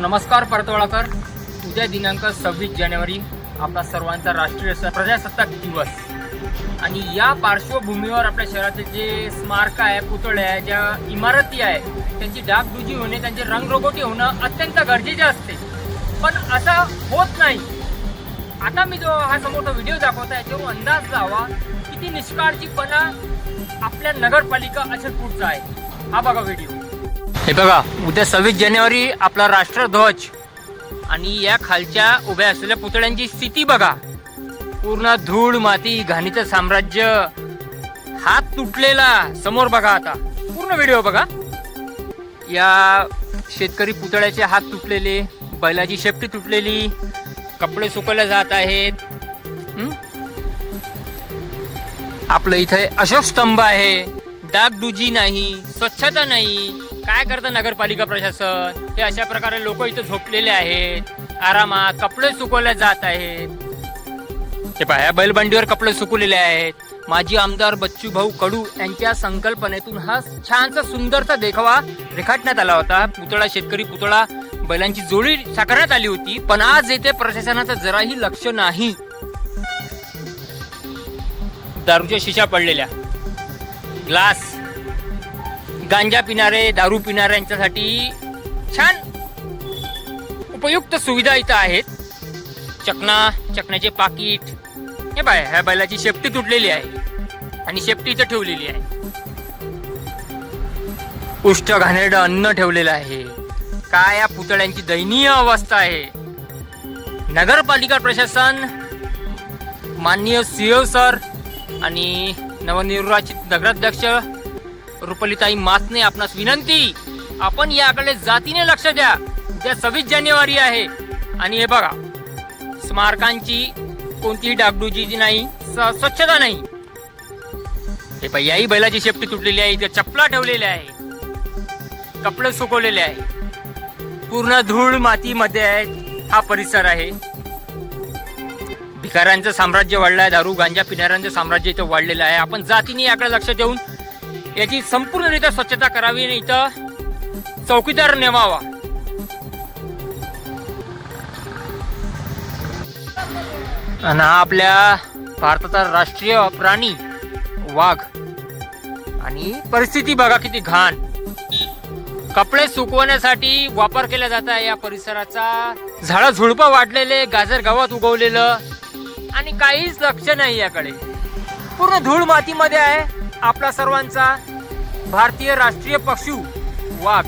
नमस्कार परतवाळाकर. उद्या दिनांक सव्वीस जानेवारी आपला सर्वांचा राष्ट्रीय स- प्रजासत्ताक दिवस. आणि या पार्श्वभूमीवर आपल्या शहराचे जे स्मारक आहे पुतळे आहे ज्या इमारती आहे त्यांची डागडुजी होणे त्यांचे रंगरोगोटी होणं अत्यंत गरजेचे असते. पण असं होत नाही. आता मी जो हा समोरचा व्हिडिओ दाखवत आहे तो अंदाज लावा किती निष्काळजीपणा आपल्या नगरपालिका अचलपूरचा आहे. हा बघा व्हिडिओ. हे बघा उद्या सव्वीस जानेवारी आपला राष्ट्रध्वज. आणि या खालच्या उभ्या असलेल्या पुतळ्यांची स्थिती बघा. पूर्ण धूळ माती घाणीचं साम्राज्य. हात तुटलेला समोर बघा आता. पूर्ण व्हिडिओ बघा. या शेतकरी पुतळ्याचे हात तुटलेले बैलाची शेपटी तुटलेली कपडे सुकवले जात आहेत. आपलं इथे अशोक स्तंभ आहे. डागडुजी नाही स्वच्छता नाही. काय करतं नगरपालिका प्रशासन? हे अशा प्रकारे लोक इथे झोपलेले आहेत. आरामात कपडे सुकवले जात आहेत. हे पाया बैलबंडीवर कपडे सुकवलेले आहेत. माजी आमदार बच्चू भाऊ कडू यांच्या संकल्पनेतून हा छानसा सुंदरचा देखावा रेखाटण्यात आला होता. पुतळा शेतकरी पुतळा बैलांची जोडी साकारण्यात आली होती पण आज येथे प्रशासनाचं जराही लक्ष नाही. दारूच्या शिशा पडलेल्या. ग्लास. गांजा पिणारे दारू पिणाऱ्यांच्यासाठी छान उपयुक्त सुविधा इथं आहेत. चकना चकण्याचे पाकिट. हे बाय ह्या बैलाची शेपटी तुटलेली आहे. आणि शेपटी इथं ठेवलेली आहे. उष्ट घाणेरडं अन्न ठेवलेलं आहे. काय या पुतळ्यांची दयनीय अवस्था आहे. नगरपालिका प्रशासन माननीय सीओ सर आणि नवनिर्वाचित नगराध्यक्ष रुपलीताई मासने आपणास विनंती आपण याकडे जातीने लक्ष द्या. उद्या सव्वीस जानेवारी आहे. आणि हे बघा स्मारकांची कोणतीही डागडुजी नाही स्वच्छता नाही. हे याही बैलाची शेपटी तुटलेली आहे इथे चपला ठेवलेल्या आहे. कपडे सुकवलेले आहे. पूर्ण धूळ मातीमध्ये आहे. हा परिसर आहे. भिकाऱ्यांचं साम्राज्य वाढलं आहे दारू गांजा पिणाऱ्यांचं साम्राज्य इथं वाढलेलं आहे. आपण जातीने याकडे लक्ष देऊन याची संपूर्णरित्या स्वच्छता करावी आणि इथं चौकीदार नेमावा आणि हा आपल्या भारताचा राष्ट्रीय प्राणी वाघ. आणि परिस्थिती बघा किती घाण. कपडे सुकवण्यासाठी वापर केला जात आहे या परिसराचा. झाडं झुडपं वाढलेले गाजर गावात उगवलेलं. आणि काहीच लक्ष नाही याकडे. पूर्ण धूळ मातीमध्ये आहे. आपला सर्वांचा भारतीय राष्ट्रीय पक्षी वाघ.